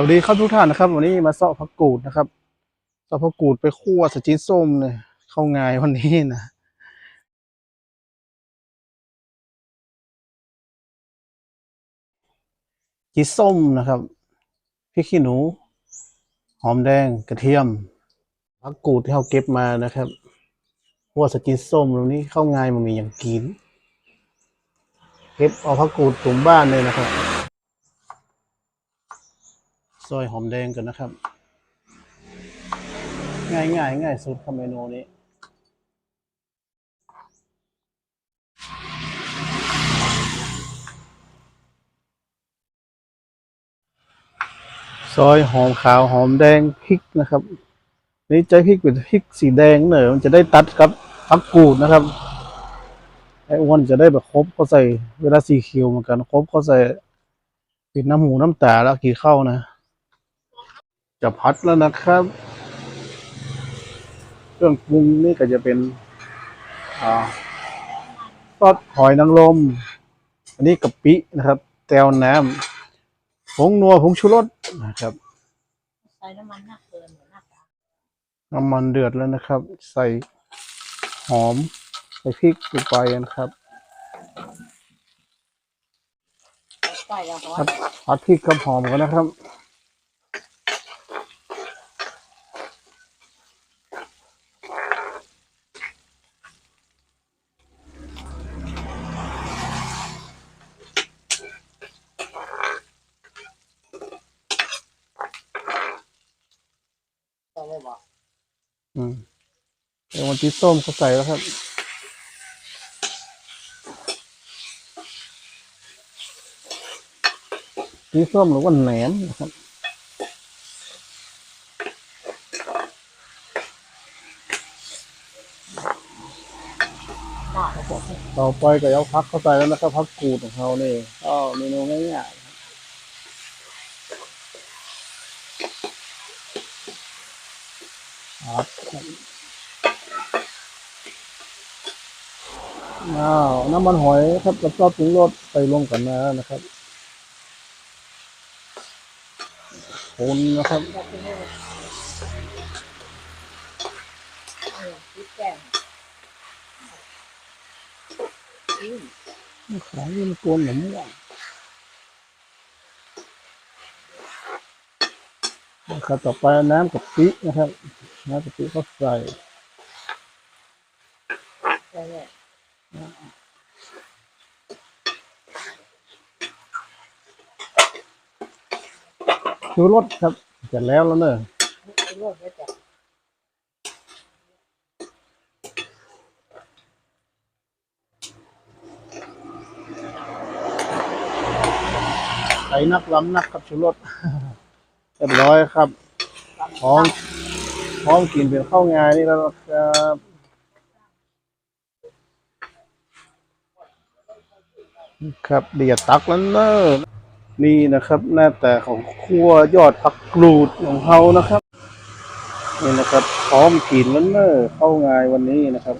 สวัสดีครับทุกท่านนะครับ วันนี้มาเสาะผักกูดนะครับเสาะผักกูดไปคั่วสจีนส้มเนี่ยเข้าง่ายวันนี้นะจีส้มนะครับพริกขี้หนู หอมแดงกระเทียมผักกูดที่เราเก็บมานะครับคั่วสจีนส้มตรงนี้เข้าง่ายมันมีอย่างกิน เก็บเอาผักกูดถุงบ้านเลยนะครับ ซอยหอมแดงกันนะครับ ง่ายง่ายง่ายสุดครับเมนูนี้ซอยหอมขาวหอมแดงพริกนะครับ นี่ใจพริกเป็นพริกสีแดงเนอะมันจะได้ตัดกับผักกูดนะครับไอ้อ้วนจะได้แบบครบเขาใส่เวลาสีเขียวเหมือนกันครบเขาใส่ปิดน้ำหูน้ำตาแล้วกี่เข้านะ จะพัดแล้วนะครับ เครื่องปรุงนี่ก็จะเป็นอ่าซอสหอยนางรม อันนี้กะปินะครับแต้วน้ำผงนัวผงชูรสนะครับ ใส่น้ำมันหนักเกินเหมือนหนักอะน้ำมันเดือดแล้วนะครับ ใส่หอม ใส่พริกลงไปนะครับใส่แล้วก็ผัดผัดพริกกับหอมกันนะครับ ใส่เลยบอก อืมเดี๋ยววันที่ส้มเขาใส่แล้วครับ ที่ส้มหรือว่าแหนมนะครับหน้าก็บอกต่อไปก็เอาพักเข้าใส่แล้วนะครับพักกูดของเขานี่ก็เมนูง่ายๆ ครับอ้าวน้ำมันหอยครับกับซอสปรุงรสใส่ลงกันนะนะครับคนนะครับแบบนี้เลยเออพริกแกงอืมของนี่มันกวนหนมม่วงนะครับต่อไปน้ำกะปินะครับ น้ำกะปิก็ใส่ใส่เลยชูรสครับ เสร็จแล้วแล้วเนอะลวกไว้แต่ใส่นักล้ำนักครับชูรสเรียบร้อยครับพร้อม พร้อมกินเป็นข้าวงานนี่แล้วครับครับเดียดตักแล้วเนอะนี่นะครับหน้าแต่ของครัวยอดผักกรูดของเขานะครับนี่นะครับ พร้อมกินแล้วเนอะเข้างานวันนี้นะครับ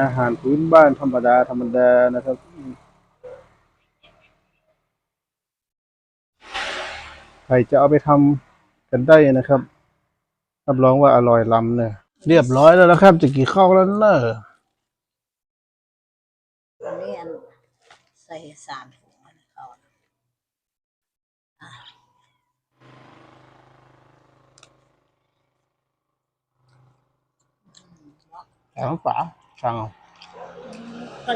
อาหารพื้นบ้านธรรมดาธรรมดานะครับใครจะเอาไปทำ กันได้นะครับรับรองว่าอร่อยล้ำเนี่ยเรียบร้อยแล้วนะครับ จะกี่ข้าวแล้วเนอะอันนี้อันใส่สารถุงอันนี้เขาอะแถมฝาสั่งเอาก็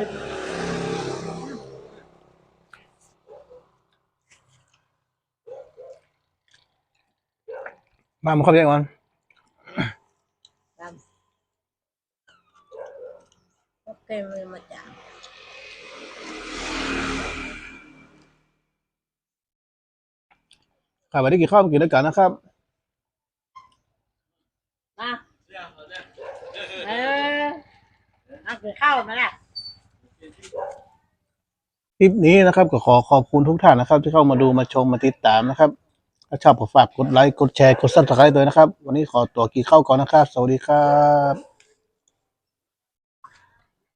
มามาเข้าไปก่อนตามโอเคมือมาจางครับวันนี้กี่ข้าวมากินด้วยกันนะครับมาเออเอากินข้าวมาแล้วคลิปนี้นะครับก็ขอขอบคุณทุกท่านนะครับ ที่เข้ามาดูมาชมมาติดตามนะครับ ถ้าชอบก็ฝากกดไลค์ กดแชร์ กดซับสไครต์ด้วยนะครับ วันนี้ขอตัวกี่ข้าวก่อนนะครับ สวัสดีครับ